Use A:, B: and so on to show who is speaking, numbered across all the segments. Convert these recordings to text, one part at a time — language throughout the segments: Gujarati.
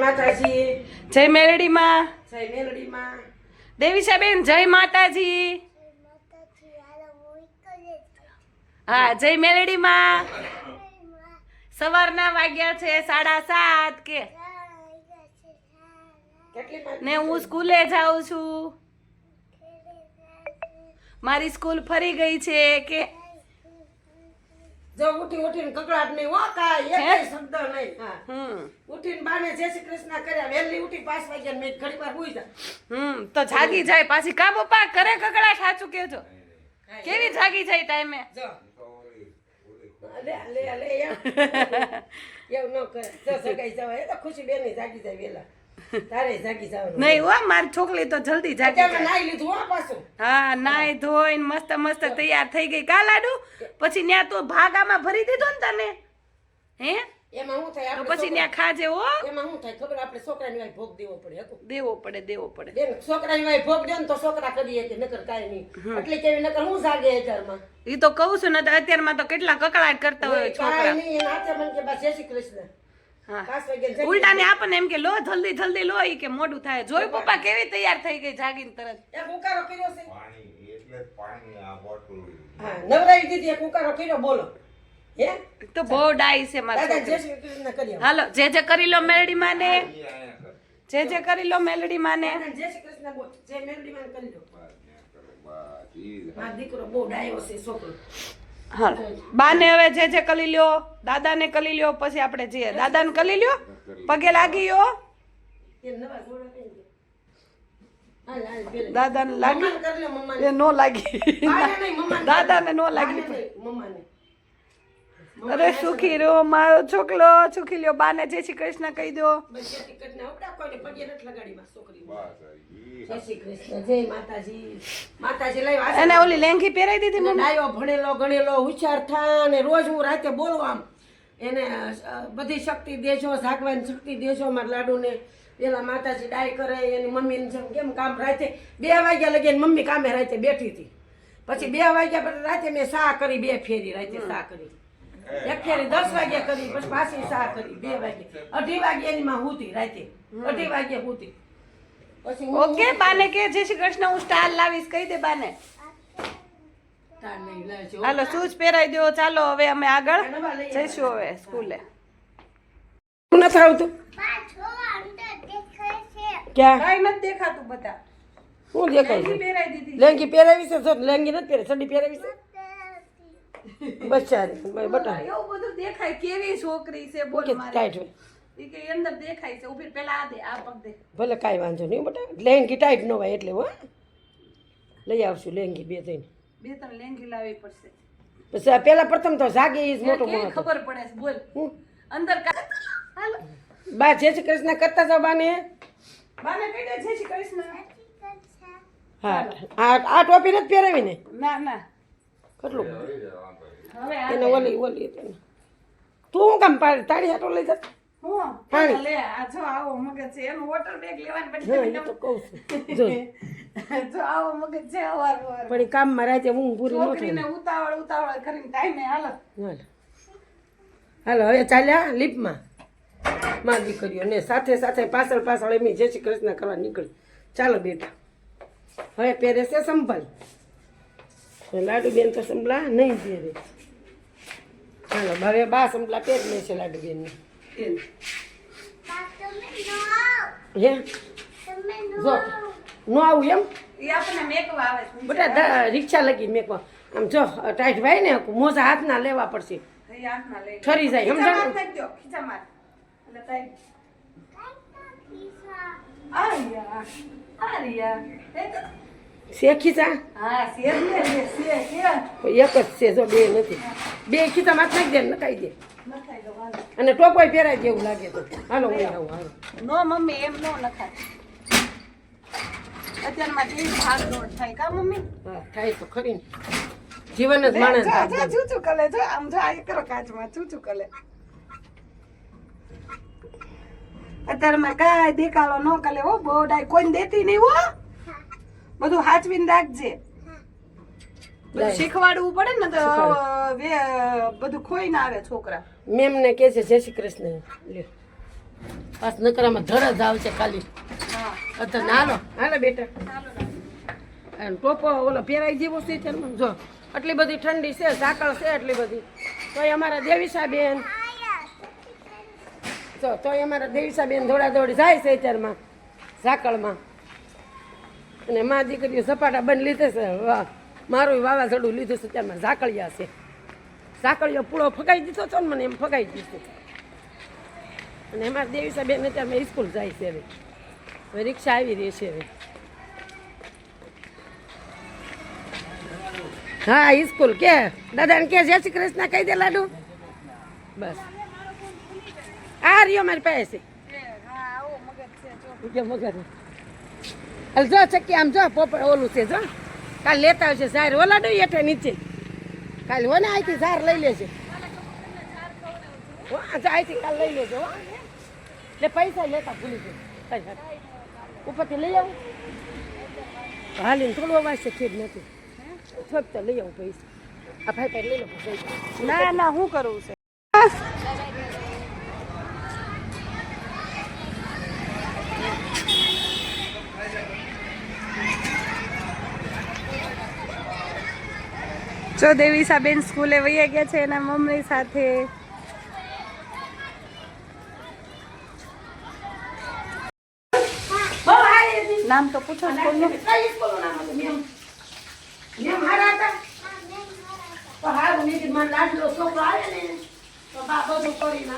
A: માતાજી.
B: જય મેલડીમાં.
A: જય દેવી
B: સાહેબ જય માતાજી. હા જય મેલડીમાં. સવારના વાગ્યા છે સાડા સાત કે. ને હું સ્કૂલે જાઉં છું. મારી સ્કૂલ ફરી ગઈ છે કે.
A: જો ઉઠી ઉઠીને કકડાટ નહીં હો કાય
B: હે?
A: શબ્દ નહીં હા.
B: હમ.
A: ઉઠીને બાને જય શ્રી કૃષ્ણ કર્યા વહેલી ઉઠી પાંચ વાગ્યા મેં ઘડી વાર હુઈ જા
B: હમ તો જાગી જાય પાછી. કા પપ્પા કરે કકડાટ સાચું કેજો કેવી જાગી જાય ટાઈમે?
A: જો. અલે અલે અલે એમ એવું ન કરે. જો સગાઈ જવાય એ તો ખુશી બેની જાગી જાય વેલા. તારે જાગી જવાનું
B: નહીં હો મારી છોકરી તો જલ્દી જાગી
A: નાઈ લીધું હો પાછું.
B: હા નાઈ ધોઈને મસ્ત મસ્ત તૈયાર થઈ ગઈ. કા પછી ન્યા તો ભાગામાં ભરી દીધો ને તને? હે?
A: એમાં શું થાય? આપણે
B: પછી ન્યા ખાજે હો.
A: એમાં શું થાય ખબર? આપણે છોકરાની વાય ભોગ દેવો પડે હકુ.
B: દેવો પડે દેવો પડે.
A: બેન છોકરાની વાય ભોગ દે ને તો છોકરા કરીએ કે નકર કાંઈ નહીં. એટલે કેવી નકર હું જાગે હજારમાં?
B: એ તો કહું છું ને તો અત્યારમાં તો કેટલા કકડાટ કરતા હોય છોકરા.
A: કાંઈ નહીં એના હાથે મને કે બા જય શ્રી કૃષ્ણ.
B: ઉલટા ને આપણને એમ કે લો જલ્દી જલ્દી લો ઈ કે મોડું થાય. જોયું પપ્પા કેવી તૈયાર થઈ ગઈ જાગીને તરત?
A: એ કુકારો કર્યો છે.
C: પાણી એટલે પાણી આ બોટલ
A: હા નવરાવી દીધી એક ઉકારો કર્યો બોલો. હે?
B: તો બહુ ડાઈ છે મારા
A: દાદા.
B: હાલો જે જે કરી લો મેલડી માને જે જે કરી લો મેલડી માને
A: જય શ્રી કૃષ્ણ બોલ કરે દીકરો બહુ ડાયો છે છોકરો.
B: હાલો બાને હવે જે જે કરી લ્યો દાદાને કરી લ્યો પછી આપણે જઈએ દાદાને કરી લ્યો પગે લાગી યો
A: તે નવા જોડા પહેરી દે. હાલ, હાલ, પેલે.
B: દાદાને લાગી. એ નો લાગી. દાદાને નો લાગી
A: મમ્માને.
B: અરે સુખી રો મારો છોકલો સુખી લ્યો. બાને જય શ્રી કૃષ્ણ કહી દો. એને ઓલી લેંગી પહેરાઈ દીધી મમ્મી?
A: ડાયો ભણેલો ગણેલો હોશિયાર થા ને રોજ હું રાતે બોલું આમ. એને બધી શક્તિ દેજો જાગવાની શક્તિ દેજો મારા લાડુને. પેલા માતાજી ડાય કરે એની મમ્મીને જેમ કેમ કામ રાતે બે વાગ્યા લગી મમ્મી કામે રાતે બેઠી હતી. પછી બે વાગ્યા પછી રાતે મેં સા કરી બે ફેરી રાતે સા કરી. એક ફેરી દસ વાગ્યા કરી પછી પાછી સા કરી બે વાગે અઢી વાગ્યા એની માં હુતી રાતે. અઢી વાગ્યા હુતી. પછી
B: ઓકે બાને કે જય શ્રી કૃષ્ણ હું સ્ટાર લાવીશ. કહી દે બાને. હાલો શૂઝ પહેરાઈ દો. ચાલો હવે અમે આગળ જઈશું હવે સ્કૂલે.
A: શું નથી આવતું? ક્યાં?
B: કઈ નથી દેખાતું બધા.
A: શું દેખાય
B: દીધી
A: લેંગી પહેરાવી છે? લેંગી નથી પહેરાવી સડી પહેરાવી છે? બચ્ચા બટા.
B: એવું બધું દેખાય. કેવી છોકરી છે બોલ
A: કે
B: મારે. ઈ કે અંદર દેખાય છે ઊભી પેલા આ દે આ પગ દે.
A: ભલે કાંઈ વાંધો નહીં બટા. લેંગી ટાઈટ ન હોય એટલે હો લઈ આવશું લેંગી બે ત્રણ.
B: બે ત્રણ લેંગી લાવવી પડશે.
A: પછી આ પેલા પ્રથમ તો જાગે એ જ મોટો મોટો
B: ખબર પડે છે બોલ.
A: હું?
B: અંદર કા- હાલો.
A: બા જય શ્રી કૃષ્ણ કરતા જાઓ બાને.
B: બાને કહી દે જય શ્રી કૃષ્ણ.
A: હા આ આ ટોપી નથી પહેરાવી ને
B: ના. ના
A: કેટલું એને ઓલી ઓલી હતી. તું હું કામ પાડે તારી હાટો લઈ જત. પાણી.
B: લે આ જો આવો મગજ છે. એનું વોટર બેગ લેવાની
A: હા તો કહું છું. જો.
B: જો આવો મગજ છે અવાર
A: પણ રાતે હું પૂરી ન
B: ઉતાવળ ઉતાવળ કરીને ટાઈમે હાલો.
A: હાલો. હાલો હવે ચાલ્યા લીપમાં માં દીકરીઓ ને સાથે સાથે પાછળ પાછળ એમ જય શ્રી કૃષ્ણ કરવા નીકળી. ચાલો બેટા. હવે પહેરે છે સંભાળ લાડુ બેન તો સંભળા નહીં પહેરે. ચાલો હવે બા સંભળા પેટ લે છે લાડુ બેન હે? જો નો આવું એમ? બધા રિક્ષા લગી મેકવા. આમ જો ટાઈટ ભાઈ ને મોજા હાથના લેવા પડશે. ઠરી જાય સમજાણું? છે ખીચા. એક જ છે જો બે નથી બે ખીચા માથ નાખી દે નખાઈ દે. અને ટોપોય પહેરાય જેવું લાગે તો હાલો હું આવું હાલો
B: નો મમ્મી એમ નો નખાય અત્યારમાં કેવી ભાગ દોડ થાય કા મમ્મી
A: હા થાય તો ખરી ને જીવન જ માણસ.
B: ચૂચું કલે જો આમ જો આ કરો કાચમાં ચૂચું કરે અત્યારમાં કાંઈ દેખાડો ન કરે હો બહુ ડાય કોઈને દેતી નહીં હો બધું હાચવીને રાખજે. બધું શીખવાડવું પડે ને તો વે- બધું ખોઈ ના આવે છોકરા.
A: મેમને કે છે જય શ્રી કૃષ્ણ. લ્યો. પાસ નકરામાં ધડ જ આવશે ખાલી.
B: હા.
A: અત્યારે નાનો હાલો બેટા. ટોપો ઓલો પહેરાઈ જેવો છે જો આટલી બધી ઠંડી છે ઝાકળ છે એટલી બધી. તોય અમારા દેવીસાબેન જો તોય અમારા દેવીસાબેન દોડા દોડી જાય છે અત્યારમાં ઝાકળમાં. અને મા દીકરીઓ સપાટા બંધ લીધે છે. મારું વાવાઝોડું લીધું છે ત્યાં ઝાકળિયા છે. ઝાકળિયો પૂળો ફગાઈ દીધો છો ને મને એમ ફગાઈ દીધું અને અમારા દેવીસાબેન અત્યારમાં સ્કૂલ જાય છે હવે. હવે રિક્ષા આવી રહી છે હવે. હા સ્કૂલ કે. દાદાને કે જય શ્રી કૃષ્ણ કહી દે લાડુ. બસ. આ રહ્યો મારી પાસે.
B: મગજ છે
A: કે મગર હાલ જો ચક્કી આમ જો પોપડ ઓલું છે જો. કાલ લેતા આવશે ઝાર ઓલાડું હેઠે નીચે. કાલ હો ને અહીંથી ઝાર લઈ લેજે. અહીંથી કાલ લઈ લેજો એટલે પૈસા લેતા ભૂલી ગયો. ઉપરથી લઈ આવું. હાલીને થોડું અવાજ છે ખેડ નથી. તો લઈ આવું પૈસા. આ ભાઈ લઈ લો
B: ના ના હું કરવું છે? જો દેવીસાબેન સ્કૂલે વહી ગયા છે એના મમ્મી સાથે. નામ તો પૂછો.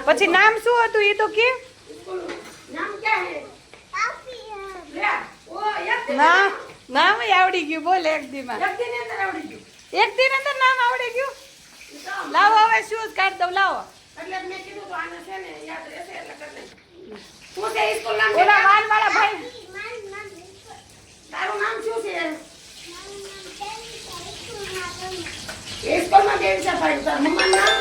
B: પછી નામ શું હતું એ તો કે?
A: નામ
B: આવડી ગયું બોલ એક દીમાં.
A: આવડી ગયું.
B: એક દિન અંદર નામ આવડી ગયું? લાવો હવે શૂઝ કાઢ દઉં લાવો.
A: એટલે મેં કીધું તો આને છે ને યાદ રહેશે એટલે કરી નાખ. શું સ્કૂલ નામ
B: ઓલા
A: બેટા?
B: વાળા ભાઈ.
A: તારું નામ શું છે? એ સ્કૂલમાં દેવી છે ભાઈ? તારા મમ્માનું નામ?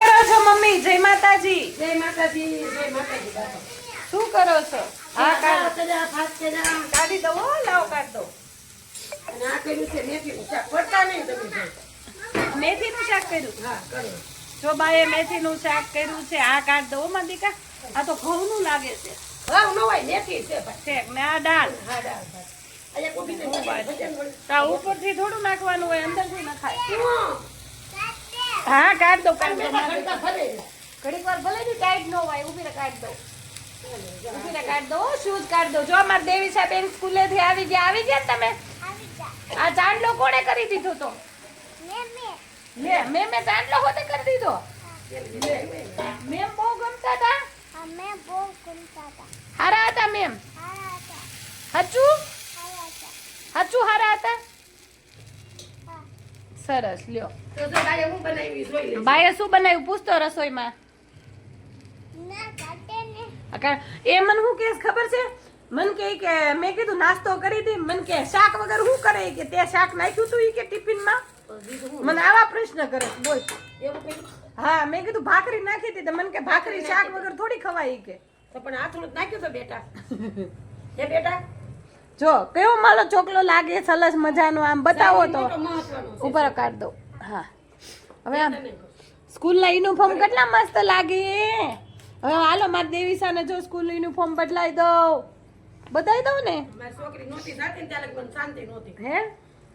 B: કરો છો મમ્મી? જય માતાજી.
A: જય માતાજી જય માતાજી
B: શું કરો છો? હા
A: આ
B: કાઢ.
A: કજા ફાસ કજા
B: કાઢી દઉં લાવો કાઢ દઉં
A: અને આ કર્યું છે મેથીનું શાક. પડતા નહીં તમે
B: મેથીનું શાક કર્યું?
A: હા કરો
B: જો બાએ મેથીનું શાક કર્યું છે આ કાઢ દો માં દીકા આ તો ઘઉંનું લાગે છે.
A: ઘઉં નો હોય મેથી છે
B: છે ને આ દાળ.
A: હા દાળ તો.
B: ઉપરથી થોડું નાખવાનું હોય અંદરથી નખાય. હા. કાઢ
A: દો
B: કાઢ
A: દો.
B: ઘડીક વાર ભલે. ની ટાઈટ ન હોય રહે કાઢ દઉં ઊભી કાઢ દો શૂઝ કાઢ દો. જો અમાર દેવી સાહેબ સ્કૂલે થી આવી ગયા આવી ગયા તમે? આ ચાંદલો કોણે કરી દીધો તો? લે મેં મેં ચાંદલો હોતે કરી દીધો? મેમ બહુ ગમતા હતા? હારા હતા મેમ હચુ? હચુ હારા હતા? સરસ લ્યો.
A: બાએ
B: શું બનાવ્યું? પૂછતો રસોઈમાં. એ મને શું કેસ ખબર છે? મન કે કે મેં કીધું નાસ્તો કરી દે મન કે શાક વગર શું કરે? કે તે શાક નાખ્યું તું કે ટિફિનમાં? મને આવા પ્રશ્ન કરે બોલ? હા મેં કીધું ભાખરી નાખી હતી તો મને કે ભાખરી શાક વગર થોડી ખવાય કે.
A: પણ જ નાખ્યું તો બેટા. એ બેટા?
B: જો કેવો મારો ચોકલો લાગે સરસ મજાનો આમ બતાવો તો. ઉપર કાઢ દો હા. હવે આમ સ્કૂલના યુનિફોર્મ કેટલા મસ્ત લાગે? હવે હાલો મારી દેવીસાને જો સ્કૂલ યુનિફોર્મ બદલાઈ દઉં. બદલાઈ દઉં ને?
A: મારી છોકરી નહોતી જાતી ને ત્યારે મને શાંતિ નહોતી.
B: હે?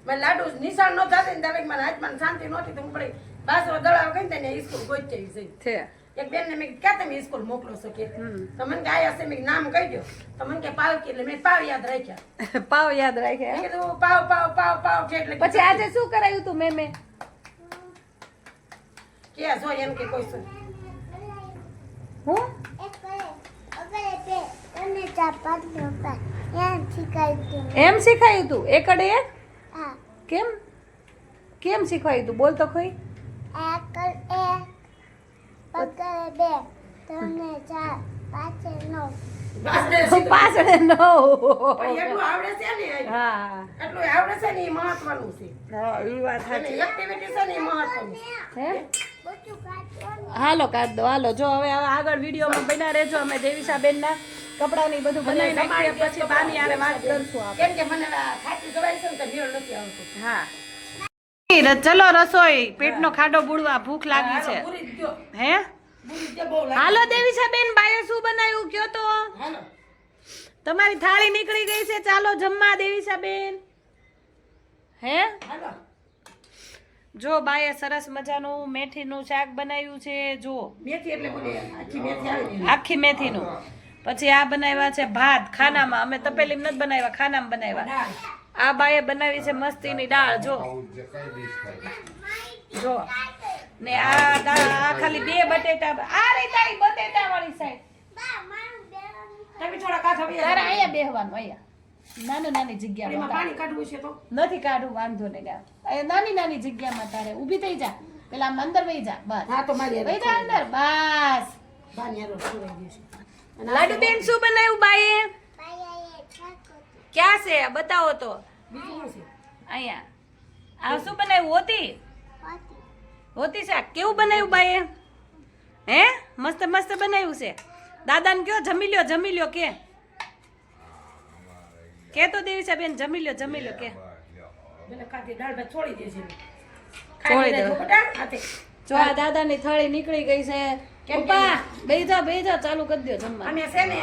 A: મારે લાડુ નિશાળ નો જાતી ને ત્યારે મારા હાથમાં શાંતિ નહોતી તો હું પડી બાસરો દળાવ ગઈ ને ત્યાં સ્કૂલ ગોચી જઈ
B: છે.
A: એક બેન ને મેં ક્યાં તમે સ્કૂલ મોકલો છો કે? તો મને કે આયા છે મેં નામ કહી દો તો મને કે પાવ કે એટલે મેં પાવ યાદ રાખ્યા.
B: પાવ યાદ
A: રાખ્યા કીધું પાવ પાવ પાવ પાવ છે એટલે
B: પછી આજે શું કરાયું તું મેં મેં
A: કે જો એમ કે કોઈ શું.
B: એમ શીખાયું તું? એકડે એક? કેમ? કેમ શીખવાયું તું? બોલ તો ખરી
A: બાસરે સીધું.
B: પાછળ નો
A: પણ એટલું આવડે છે ને
B: હા.
A: એટલું આવડે છે ને એ મહત્વનું છે.
B: હા ઈ વાત
A: અને
B: સાચી.
A: એક્ટિવિટી છે ને એ મહત્વનું છે.
B: હે? હાલો કાઢ દો હાલો જો હવે હવે આગળ વિડીયોમાં બન્યા રહેજો અમે દેવીસાબેનના કપડાની બધું બનાવી નાખીએ પછી પાણી આને વાત કરશું આપણે.
A: કેમ કે મને ખાટી દવાઈ છે ને તો મેળ નથી આવતો.
B: હા. ચલો રસોઈ પેટનો ખાડો બુડવા ભૂખ લાગી છે. હે? હાલો દેવી બેન બાએ શું બનાવ્યું? કયો તો? તમારી થાળી નીકળી ગઈ છે ચાલો જમવા દેવી બેન હે?
A: હાલો.
B: જો બાએ સરસ મજાનું મેથીનું શાક બનાવ્યું છે જો
A: મેથી એટલે આખી મેથી આવી
B: આખી મેથીનું. પછી આ બનાવ્યા છે ભાત ખાનામાં. અમે તપેલીમાં નથી બનાવ્યા ખાનામાં બનાવ્યા. આ બાએ બનાવી છે મસ્તીની દાળ જો
C: જે
B: ને આ દાળ આ ખાલી બે બટેટા આ રે તારી બટેટા વાળી સાઈડ
A: તમે થોડા કાંઠા
B: તારે. અહીંયા બેહવાનું અહીંયા. નાની નાની જગ્યામાં
A: પાણી કાઢવું છે તો?
B: નથી કાઢવું વાંધો નહીં ગા નાની નાની જગ્યામાં તારે ઊભી થઈ જા. પેલા અંદર વહી જા બસ.
A: હા તો મારી
B: વહી જા અંદર બસ. લાડુ બેન શું બનાવ્યું બાઈએ? ક્યાં છે? બતાવો તો.
A: બીજું શું છે?
B: અહીંયા. આ શું બનાવ્યું? હોતી? હોતી શાક. કેવું બનાવ્યું બાઈએ? હે? મસ્ત મસ્ત બનાવ્યું છે. દાદાને કયો? જમી લ્યો જમી લ્યો કે. કે તો દેવી સાહેબ બેન જમી લ્યો જમી લ્યો કે.
A: પેલા ખાતી દાળ ભાત છોડી દે છે.
B: છોડી
A: ખાઈ
B: દો.
A: લેજો બેટા, હાથે.
B: જો આ દાદાની થાળી નીકળી ગઈ છે. પપ્પા બેહી જાઓ ચાલુ કરી દો જમવા.
A: અમે છે ને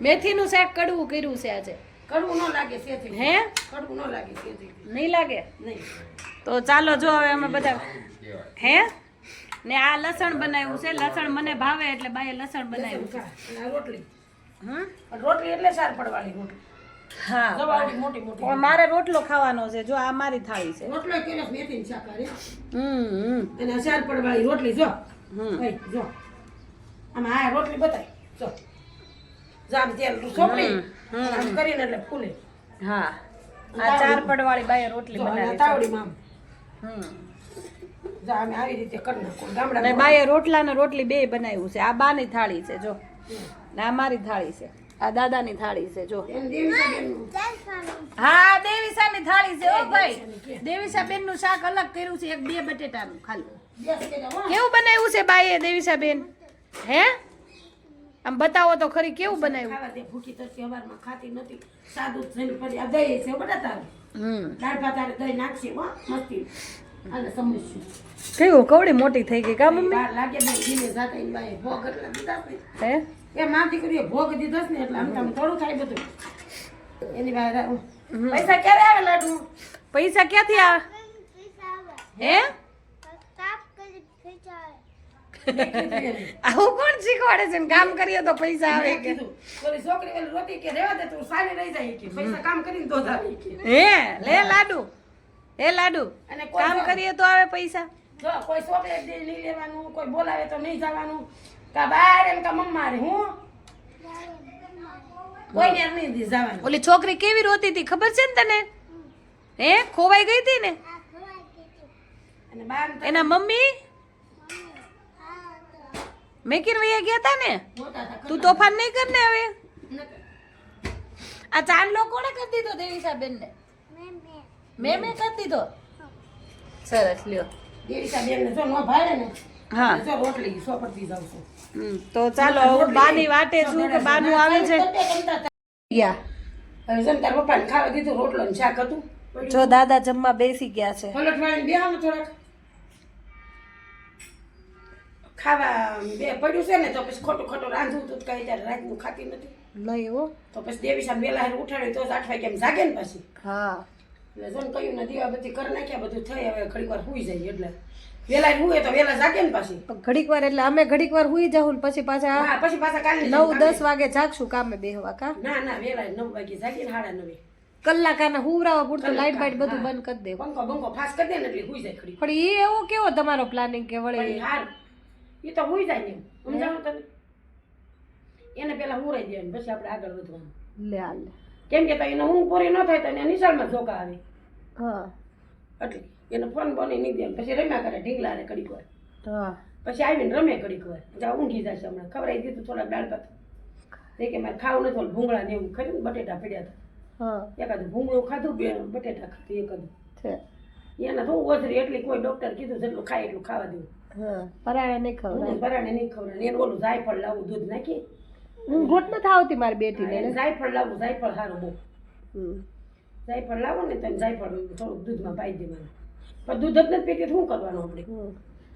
B: મેથીનું શાક કડવું કર્યું છે આજે.
A: કડવું ન લાગે સેથી
B: હે?
A: કડવું ન લાગે સેથી
B: નહીં લાગે?
A: નહીં.
B: તો ચાલો જો હવે અમે બધા હે? ને આ લસણ બનાવ્યું છે. લસણ મને ભાવે એટલે બાએ લસણ બનાવ્યું છે.
A: રોટલી.
B: હમ?
A: રોટલી એટલે સાર પડવાળી રોટલી.
B: હા મારે રોટલો ખાવાનો છે જો આ મારી થાળી છે.
A: રોટલો કેલો મેથી શાકાહારી
B: હમ
A: અને આ ચાર પડવાળી રોટલી જો.
B: હમ.
A: જો. આમાં આ રોટલી બતાય. જો. જો તેલ સોપડી આમ કરીને એટલે ફૂલે.
B: હા. આ ચાર પડવાળી બાય રોટલી બનાવી તાવડી
A: તાવડીમાં
B: હમ. બાએ રોટલા ને રોટલી બે બનાવ્યું છે. આ બાની થાળી છે જો. આ મારી થાળી છે. આ દાદાની થાળી છે જો. હા દેવીસા ની થાળી છે ઓ ભાઈ. દેવીસા બેનનું શાક અલગ કર્યું છે એક બે ખાલી.
A: કે જાઓ, હો.
B: કેવું બનાવ્યું છે બાઈએ દેવીસા બેન? હે? આમ બતાવો તો ખરી કેવું બનાવ્યું?
A: ભૂખી તરતી હવારમાં ખાતી નથી. સાદું થઈને પછી આ દહીં છે તારે
B: હમ.
A: દાળ ભાત હારે દહીં નાખશે હો મસ્તી. અને સમજશું
B: કેવું કવડી મોટી થઈ ગઈ કા મમ્મી?
A: લાગે ને ધીમે જાતે બાએ ભોગ એટલે
B: હે?
A: એ માં દીકરીએ ભોગ દીધો ને એટલે આમ તમે થોડું થાય બધું. એની બહાર પૈસા ક્યારે આવે લાડુ?
B: પૈસા ક્યાંથી આવે? હે? આવું કોણ શીખવાડે છે કામ કરીએ તો પૈસા આવે કે?
A: ઓલી છોકરી ઓલી રોતી કે રેવા દે તું સારી રહી જાય કે પૈસા કામ કરીને તો આવે
B: હે લે લાડુ. હે લાડુ.
A: અને
B: કામ કરીએ તો આવે પૈસા.
A: જો કોઈ દે નહીં લેવાનું કોઈ બોલાવે તો નહીં જવાનું. કા બાર એમ કા મમ્મા રે હું? કોઈ ને નહીં જવાનું.
B: ઓલી છોકરી કેવી રોતી હતી ખબર છે ને તને? હે ખોવાઈ ગઈ હતી ને? એના મમ્મી? મેકીર વૈયા ગયા હતા ને? તું તોફાન નહીં કર ને હવે
A: આ
B: આ ચાંદલો કોણે કરી દીધો દેવીસા બેન ને મેં મેં કરી દીધો. સરસ લ્યો.
A: દેવીસા બેન ને જો નો ભાડે ને
B: હા.
A: જો રોટલી સોપડતી જાવ છું.
B: તો ચાલો હું બાની વાટે છું કે બાનું આવે છે?
A: હવે જેમ પપ્પાને ખાવા દીધું રોટલો ને શાક હતું.
B: જો દાદા જમવા બેસી ગયા છે.
A: પલટવાળીને બેહાનું થોડાક. ખાવા બે પડ્યું છે ને તો પછી ખોટું ખોટું રાંધવું તું કઈ ત્યારે રાતનું ખાતી નથી
B: નહીં હો.
A: તો પછી દેવી સામે વેલા હારે ઉઠાડ્યું તો જ આઠ વાગે એમ જાગે ને પછી.
B: હા.
A: એટલે જોને કહ્યું ને દીવા બધી કરી નાખ્યા બધું થઈ હવે ઘડીક વાર સુઈ જાય એટલે. વેલા હુએ તો વેલા જાગે ને પાછી.
B: પણ ઘડીક વાર એટલે અમે ઘડીક વાર હુઈ ને પછી પાછા
A: પછી પાછા કાલે
B: નવ દસ વાગે જાગશું કામે બેહવા કા?
A: ના ના વેલા નવ વાગે સાડા નવે.
B: કલાકાના હુવરાવા પૂરતું લાઈટ બાઈટ બધું બંધ કરી દે.
A: પંખો બંખો ફાસ કરી દે ને એટલે હુઈ જાય ઘડી
B: પણ એ એવો કેવો તમારો પ્લાનિંગ કે વળે?
A: હાર. એ તો હુઈ જાય ને એમ. તમે? એને પેલા હુરાઈ દેવાનું પછી આપણે આગળ વધવાનું.
B: લે આ લે
A: કેમ કે તો એનો ઊંઘ પૂરી ન થાય તો એને નિશાળમાં ધોકા આવે.
B: હા.
A: એટલે એને ફોન બની નહીં દે પછી રમ્યા કરે ઢીંગલા રે કડીક વાર. પછી આવીને રમે કડીક વાર. પછી ઊંઘી જશે હમણાં. ખવડાવી દીધું થોડા દાળ ભાત. તે કે મારે ખાવું નથી ઓલું ભૂંગળા ને એવું ખરી બટેટા પડ્યા હતા. એકાદ ભૂંગળું ખાધું બે બટેટા ખાધું એકાદું. એને થોડું ઓછરી એટલી કોઈ ડોક્ટર કીધું જેટલું ખાય એટલું ખાવા દેવું
B: પરાણે નહીં ખવડાય.
A: હું પરાણે નહીં ખવડાવે એને ઓલું જાયફળ લાવું દૂધ નાખી.
B: હું ગોટ નથી આવતી મારી
A: બેટી જાયફળ લાવું જાયફળ સારું બહુ. જાયફળ લાવો ને તમે જાયફળ થોડુંક દૂધમાં પાઈ દેવાનું. પણ દૂધ જ નથી પીતી શું કરવાનું આપણે.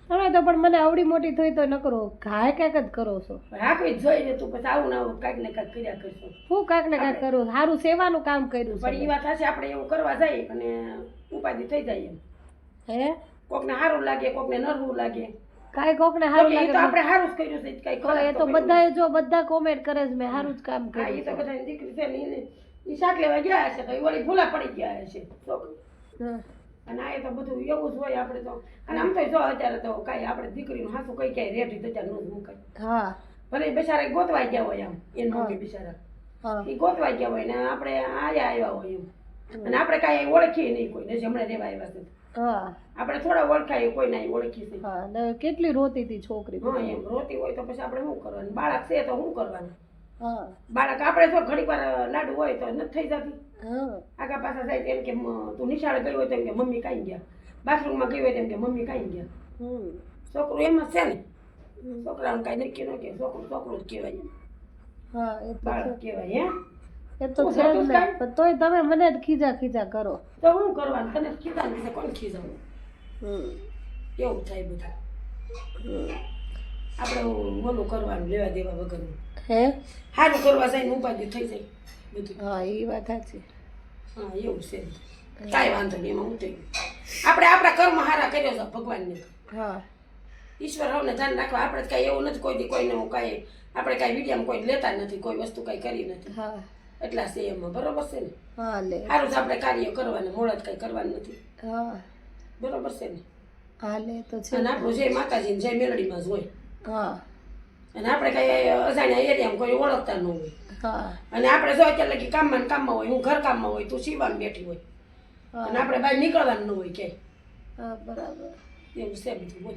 D: તમે તો પણ મને આવડી મોટી થઈ તો ન કરો ઘાય કાંઈક જ કરો છો.
A: રાખવી જ જોઈએ તું પછી આવું ને આવું કાંઈક ને કાંઈક કર્યા કરશું.
D: હું કાંઈક ને કાંઈક કરું સારું સેવાનું કામ કર્યું
A: પણ એ વાત થશે આપણે એવું કરવા જઈએ અને ઉપાધિ થઈ જાય એમ.
D: હે?
A: કોકને સારું લાગે કોકને નરવું લાગે.
D: કાંઈ કોકને સારું
A: લાગે તો આપણે સારું જ કર્યું છે કઈ
D: એ તો બધાએ જો બધા કોમેન્ટ કરે છે મેં સારું જ કામ
A: કર્યું એ તો બધા દીકરી છે ને શાક લેવા ગયા હશે તો એ વળી ભૂલા પડી ગયા હશે છોકરી અને આ તો બધું એવું જ હોય આપણે તો. અને આમ તો જો અત્યારે તો કાંઈ આપણે દીકરીનું હાસું કઈ ક્યાંય રેટ તો ત્યાં ન
D: હા.
A: ભલે બિચારા ગોતવાઈ ગયા હોય આમ એ મમ્મી બિચારા. એ ગોતવાઈ ગયા હોય ને આપણે આયા આવ્યા હોય એમ. અને આપણે કાંઈ ઓળખીએ નહીં કોઈ ને હમણાં રેવા આવ્યા છે. આપણે થોડા ઓળખાય કોઈ ના ઓળખી છે.
D: કેટલી રોતી હતી છોકરી
A: હા એમ રોતી હોય તો પછી આપણે શું કરવાનું? બાળક છે તો શું કરવાનું? બાળક આપણે તો ઘણી વાર લાડુ હોય તો નથી થઈ જતી.
D: હા.
A: આગા પાછા થાય એમ કે તું નિશાળે ગઈ હોય તેમ કે મમ્મી કાઈ ગયા. બાથરૂમમાં ગઈ હોય તેમ કે મમ્મી કાઈ ગયા. છોકરું એમ જ છે ને. છોકરાનું કાંઈ નક્કી ન કે છોકરું છોકરું જ કહેવાય. એમ.
D: હા એ
A: બાળક કહેવાય હે?
D: એ તો
A: હું
D: તોય તમે મને જ ખીજા ખીજા કરો.
A: તો શું કરવાનું? તને ખીજા વિશે કોણ ખીજાવું? એવું થાય બધું? આપણે ઓલું કરવાનું લેવા દેવા વગરનું.
D: હે?
A: સારું કરવા જાય ને ઉપાધિ થઈ જાય બધું.
D: હા એ વાત સાચી.
A: હા એવું છે. કાંઈ વાંધો નહીં એમાં ગયું. આપણે આપણા કર્મ હારા કર્યો છે ભગવાનને.
D: હા.
A: ઈશ્વર હવને ધ્યાન રાખવા. આપણે કાંઈ એવું નથી કોઈ દી કોઈને હું કાંઈ આપણે કાંઈ વિડીયામાં કોઈ લેતા નથી કોઈ વસ્તુ કાંઈ કરી નથી.
D: હા.
A: એટલા છે એમાં બરોબર છે ને?
D: હા લે.
A: સારું જ આપણે કાર્ય કરવાના મોડા જ કાંઈ કરવાનું નથી.
D: હા.
A: બરોબર છે ને?
D: હા લે તો છે.
A: અને આપણું જય માતાજી જય મેલડીમાં જ હોય.
D: હા.
A: અને આપણે કઈ અજાણ્યા એરિયામાં કોઈ ઓળખતા ન હોય.
D: હા.
A: અને આપણે જો અત્યારે લગી કામમાં ને કામમાં હોય હું ઘર કામમાં હોય તું સીવાની બેઠી હોય. અને આપણે બહાર નીકળવાનું ન હોય કે.
D: હા બરાબર.
A: એવું છે બધું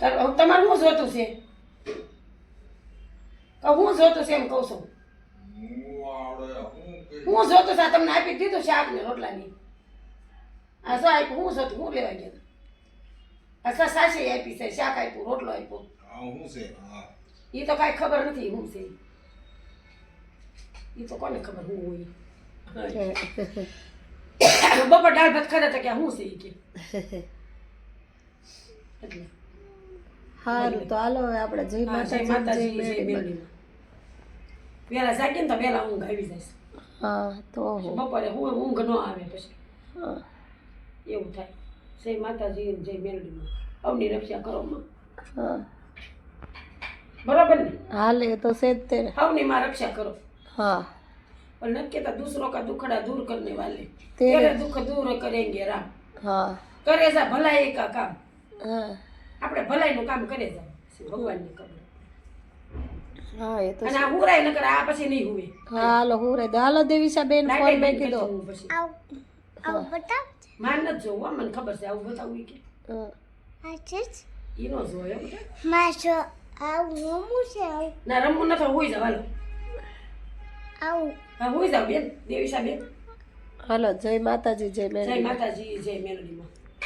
A: હવે તમારે શું જોતું છે? હું જોતું છે એમ કહું છું. હું જોતું છે તમને આપી દીધું શાક ને રોટલાની. આ શું આપ્યું હું જોતું હું લેવા ગયા આ સાચી સાસી આપી છે શાક આપ્યું રોટલો આપ્યો? એ તો કાંઈ ખબર નથી શું છે. એ તો કોને ખબર હું હોય? બપોર દાળ ભાત ખાધા હતા કે હું શું છે ઈ કે? એટલે.
D: સારું તો હાલો હવે આપણે જય
A: હા,
D: માતાજી
A: માતાજી
D: જય. મેરડીમાં.
A: વહેલા જાગીએ ને તો વહેલા ઊંઘ આવી જાય
D: હા તો
A: બપોરે હું ઊંઘ ન આવે પછી.
D: હા.
A: એવું થાય. જય માતાજી જય મેરડીમાં અવની રક્ષા કરો માં
D: હા
A: બરોબર ને
D: હાલે એ તો છે જ તે
A: અવની માં રક્ષા કરો
D: હા
A: પણ નથી કહેતા दूसरों का दुखड़ा दूर करने वाले
D: तेरे-
A: तेरे दुख दूर करेंगे राम
D: હા
A: કરે જા ભલાઈ કા કામ
D: હા
A: આપણે ભલાઈનું કામ કરે જા ભગવાનની ખબર
D: હા એ તો
A: અને આ હુરાય ન કરે આ પછી નહીં હુવે
D: હા હાલો હું રે હાલો દેવીસા બેન
A: લાગે
D: ફોન
A: બેન
D: મેકી દો
A: કરશું હું પછી માર નથી જોવું મને ખબર છે આવું બતાવું કે.
D: હા.
A: ઈ નો જોયો બેટા. ના રમવું નથી હોઈ જાવ હાલો હા હોઈ જાવ બેન. દેવીશા બેન.
D: હલો જય માતાજી જય
A: જય
D: મેરડી.
A: માતાજી જય